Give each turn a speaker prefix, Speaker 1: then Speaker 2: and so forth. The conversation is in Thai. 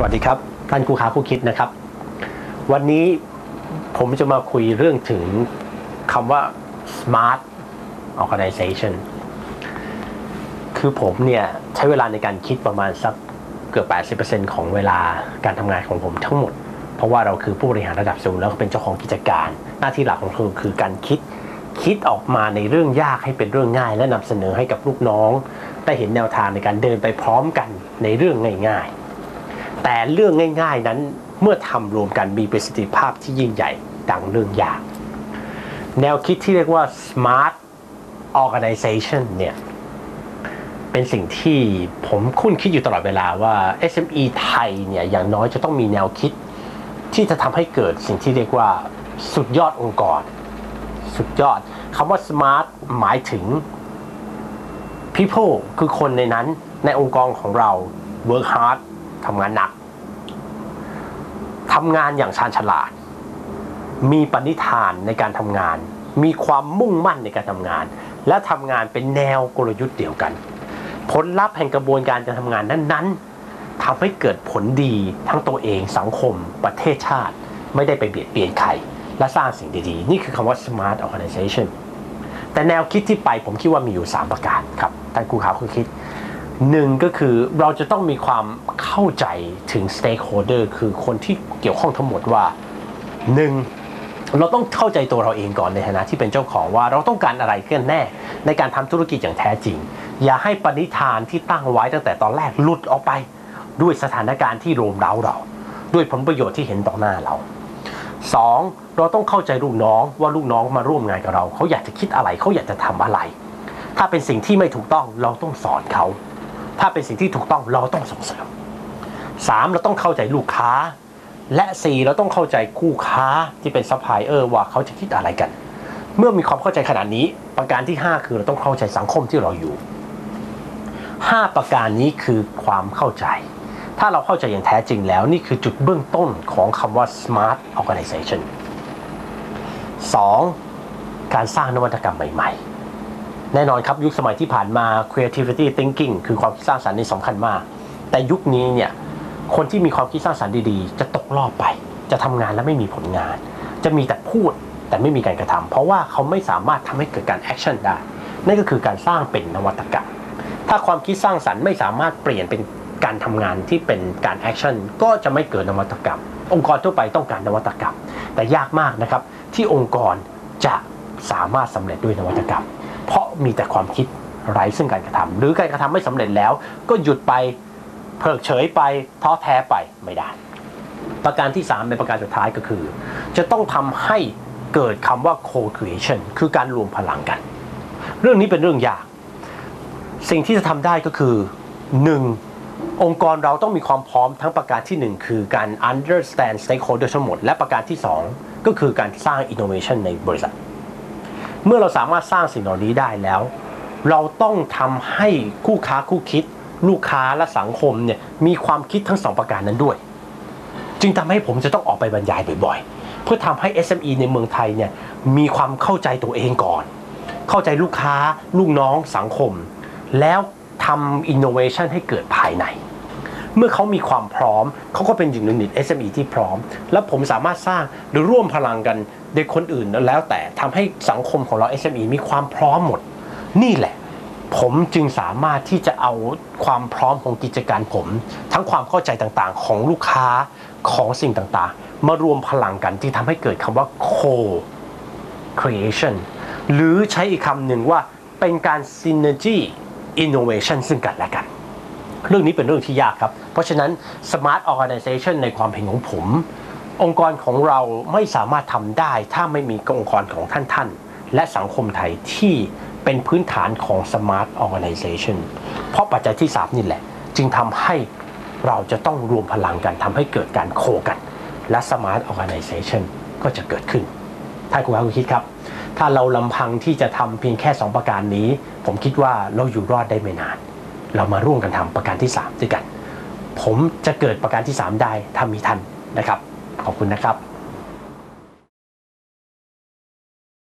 Speaker 1: สวัสดีครับ ท่านครูค้าผู้คิดนะครับ วันนี้ผมจะมาคุยเรื่องถึงคำว่า smart organization คือผมเนี่ย ใช้เวลาในการคิดประมาณสักเกือบ 80%ของเวลาการทำงานของผมทั้งหมด เพราะว่าเราคือผู้บริหารระดับสูงแล้วก็เป็นเจ้าของกิจการ หน้าที่หลักของเราคือการคิดคิดออกมาในเรื่องยากให้เป็นเรื่องง่าย และนำเสนอให้กับลูกน้อง ได้เห็นแนวทางในการเดินไปพร้อมกันในเรื่องง่ายๆ แต่เรื่องง่าย ๆนั้นเมื่อทำรวมกันมีประสิทธิภาพที่ยิ่งใหญ่ดังเรื่องยาก แนวคิดที่เรียกว่า smart organization เนี่ย เป็นสิ่งที่ผมคุ้นคิดอยู่ตลอดเวลาว่า SME ไทยเนี่ย อย่างน้อยจะต้องมีแนวคิด ที่จะทำให้เกิดสิ่งที่เรียกว่าสุดยอดองค์กร สุดยอดคำว่า smart หมายถึง people คือคนในนั้นในองค์กรของเรา work hard ทำงานหนักทำงานอย่างชาญฉลาด มีปณิธานในการทำงาน มีความมุ่งมั่นในการทำงาน และทำงานเป็นแนวกลยุทธ์เดียวกัน ผลลัพธ์แห่งกระบวนการการทำงานนั้น ๆทำให้เกิดผลดีทั้งตัวเองสังคม ประเทศชาติ ไม่ได้ไปเบียดเบียนใคร และสร้างสิ่งดีๆ นี่คือคำว่า smart organization แต่แนวคิดที่ไปผมคิดว่ามีอยู่ 3 ประการครับท่านครูขาคุณคิด หนึ่งก็คือเราจะต้องมีความเข้าใจถึง stakeholder คือคนที่เกี่ยวข้องทั้งหมดว่าหนึ่งเราต้องเข้าใจตัวเราเองก่อนในฐานะที่เป็นเจ้าของว่าเราต้องการอะไรกันแน่ ในการทำธุรกิจอย่างแท้จริง อย่าให้ปณิธานที่ตั้งไว้ตั้งแต่ตอนแรกหลุดออกไป ด้วยสถานการณ์ที่โรมเร้าเรา ด้วยผลประโยชน์ที่เห็นต่อหน้าเราสองเราต้องเข้าใจลูกน้องว่าลูกน้องมาร่วมงานกับเรา เขาอยากจะคิดอะไรเขาอยากจะทำอะไร ถ้าเป็นสิ่งที่ไม่ถูกต้องเราต้องสอนเขา ถ้าเป็นสิ่งที่ถูกต้องเราต้องส่งเสริมสามเราต้องเข้าใจลูกค้า และสี่เราต้องเข้าใจคู่ค้าที่เป็นซัพพลายเออร์ว่าเขาจะคิดอะไรกัน เมื่อมีความเข้าใจขนาดนี้ ประการที่ 5 คือเราต้องเข้าใจสังคมที่เราอยู่ 5 ประการนี้คือความเข้าใจ ถ้าเราเข้าใจอย่างแท้จริงแล้ว นี่คือจุดเบื้องต้นของคำว่า smart organization 2. การสร้างนวัตกรรมใหม่ ๆ แน่นอนครับยุคสมัยที่ผ่านมา creativity thinking คือความคิดสร้างสรรค์นี่สำคัญมาก แต่ยุคนี้เนี่ยคนที่มีความคิดสร้างสรรค์ดีๆ จะตกรอบไป จะทำงานแล้วไม่มีผลงาน จะมีแต่พูดแต่ไม่มีการกระทำเพราะว่าเขาไม่สามารถทำให้เกิดการแอคชั่นได้ นั่นก็คือการสร้างเป็นนวัตกรรม ถ้าความคิดสร้างสรรค์ไม่สามารถเปลี่ยนเป็นการทำงานที่เป็นการแอคชั่นก็จะไม่เกิดนวัตกรรม องค์กรทั่วไปต้องการนวัตกรรม แต่ยากมากนะครับที่องค์กรจะสามารถสำเร็จด้วยนวัตกรรม เพราะมีแต่ความคิดไร้ซึ่งการกระทำหรือการกระทำไม่สำเร็จแล้ว ก็หยุดไปเพิกเฉยไปท้อแท้ไปไม่ได้ ประการที่3เป็นประการสุดท้ายก็คือ จะต้องทำให้เกิดคำว่า co-creation คือการรวมพลังกัน เรื่องนี้เป็นเรื่องยาก สิ่งที่จะทำได้ก็คือ 1. องค์กรเราต้องมีความพร้อมทั้งประการที่ 1 คือการ understand stakeholder ทั้งหมด และประการที่ 2 ก็คือการสร้าง innovation ในบริษัท เมื่อเราสามารถสร้างสิ่งเหล่านี้ได้แล้ว เราต้องทำให้คู่ค้าคู่คิด ลูกค้าและสังคมเนี่ยมีความคิดทั้งสองประการนั้นด้วย จึงทำให้ผมจะต้องออกไปบรรยายบ่อยๆ เพื่อทำให้ SME ในเมืองไทยเนี่ยมีความเข้าใจตัวเองก่อน เข้าใจลูกค้าลูกน้องสังคม แล้วทำ innovation ให้เกิดภายในเมื่อเขามีความพร้อม เขาก็เป็นหนึ่งหนึ่ง SME ที่พร้อม แล้วผมสามารถสร้างหรือร่วมพลังกัน โดยคนอื่นแล้วแต่ทำให้สังคมของเรา SME มีความพร้อมหมด นี่แหละ ผมจึงสามารถที่จะเอาความพร้อมของกิจการผม ทั้งความเข้าใจต่างๆ ของลูกค้าของสิ่งต่างๆ มารวมพลังกันที่ทำให้เกิดคำว่า co creation หรือใช้อีกคำหนึ่งว่าเป็นการ synergy innovation ซึ่งกันและกัน เรื่องนี้เป็นเรื่องที่ยากครับ เพราะฉะนั้น smart organization ในความเห็นของผม องค์กรของเราไม่สามารถทำได้ ถ้าไม่มีองค์กรของท่านท่านและสังคมไทยที่เป็นพื้นฐานของ smart organization เพราะปัจจัยที่3นี่แหละ จึงทำให้เราจะต้องรวมพลังกันทำให้เกิดการโคกัน และ smart organization ก็จะเกิดขึ้นท่านคุณครับคุณคิดครับ ถ้าเราลำพังที่จะทำเพียงแค่ 2 ประการนี้ ผมคิดว่าเราอยู่รอดได้ไม่นาน เรามาร่วมกันทำประการที่ 3 ด้วยกัน ผมจะเกิดประการที่ 3 ได้ถ้ามีท่านนะครับ ขอบคุณนะครับ